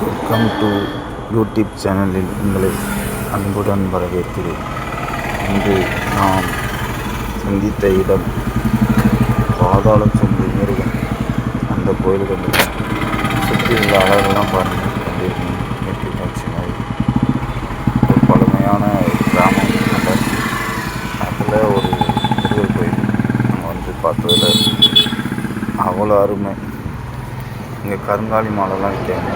Welcome to YouTube சேனலில் உங்களை அன்புடன் வரவேற்கிறேன். இன்று நாம் சந்தித்த இடம் பாதாளம் சொந்த முருகன் அந்த கோயில்கள் வந்து சுற்றி உள்ள அழகெல்லாம் பாருங்கள் அப்படியே இயற்கை காட்சி மாதிரி. ஒரு பழமையான கிராமம் அதில் ஒரு முருகர் கோயில். நம்ம வந்து பார்த்ததில் அவ்வளோ அருமை. இங்கே கருங்காலி மாலைலாம் விற்காங்க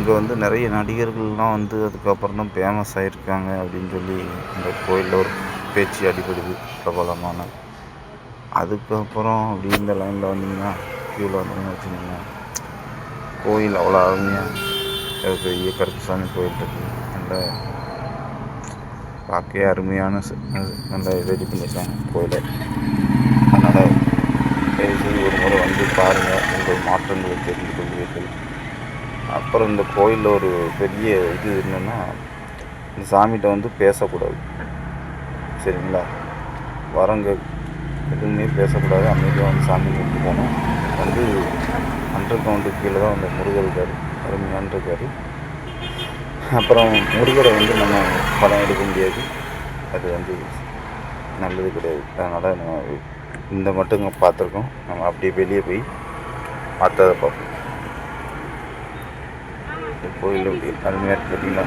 இங்கே வந்து நிறைய நடிகர்கள்லாம் வந்து அதுக்கப்புறம் தான் ஃபேமஸ் ஆகியிருக்காங்க அப்படின்னு சொல்லி இந்த கோயிலில் ஒரு பேச்சு அடிபடுது பிரபலமான. அதுக்கப்புறம் அப்படி இந்த லைனில் வந்தீங்கன்னா க்யூவில் வந்தீங்கன்னு வச்சுக்கோங்க கோயில் அவ்வளோ அருமையாக பெரிய கருப்புசாமி கோயில் இருக்குது நல்ல பார்க்கவே அருமையான நல்லா நல்ல ரெடி பண்ணியிருக்காங்க கோயிலை. அதனால் தயவுசெய்து ஒரு முறை வந்து பாருங்கள் உங்கள் மாற்றங்களை தெரிந்து கொள்வீர்கள். அப்புறம் இந்த கோயிலில் ஒரு பெரிய இது என்னென்னா இந்த சாமிகிட்ட வந்து பேசக்கூடாது. சரிங்களா? வரங்க. எதுவுமே பேசக்கூடாது. அமைதியாக வந்து சாமி கும்பிட்டு போகணும் வந்து அண்டர் கவுண்டு கீழே தான் அந்த முருகர் இருக்கார். அருமையான இருக்கார். அப்புறம் முருகரை வந்து நம்ம படம் எடுக்க முடியாது. அது வந்து நல்லது கிடையாது. அதனால் நம்ம இந்த மட்டும் பார்த்துருக்கோம். நம்ம அப்படியே வெளியே போய் பார்த்ததை பார்ப்போம். இந்த கோயில் எப்படி அருமையாக இருக்கு பார்த்தீங்களா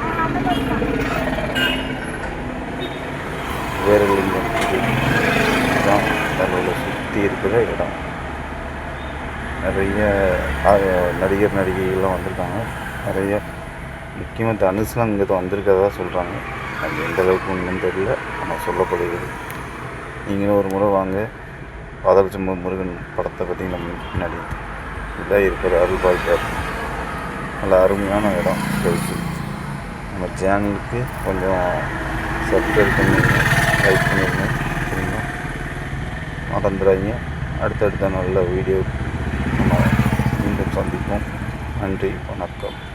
வேரலிங்கம் இதுதான் தலையில் சுற்றி இருக்கிற இடம் நிறைய நடிகர் நடிகைகள்லாம் வந்திருக்காங்க நிறைய முக்கியமாக தனுசுலாம் இங்கே வந்திருக்கதா சொல்கிறாங்க அது எந்த அளவுக்கு ஒன்றுன்னு தெரியல ஆனால் சொல்லப்படுகிறது நீங்களும் ஒரு முறை வாங்க பாதபட்சம் முருகன் படத்தை பற்றி நம்ம முன்னாடி இதாக இருக்கிற அருள் பாய்க்கார் நல்ல அருமையான இடம் போயிட்டு நம்ம சேனலுக்கு கொஞ்சம் சப்ஸ்கிரைப் பண்ணிடுங்க லைக் பண்ணிடுங்க சரிங்களா? மறந்துடாதீங்க. அடுத்தடுத்த நல்ல வீடியோ நம்ம மீண்டும் சந்திப்போம். நன்றி வணக்கம்.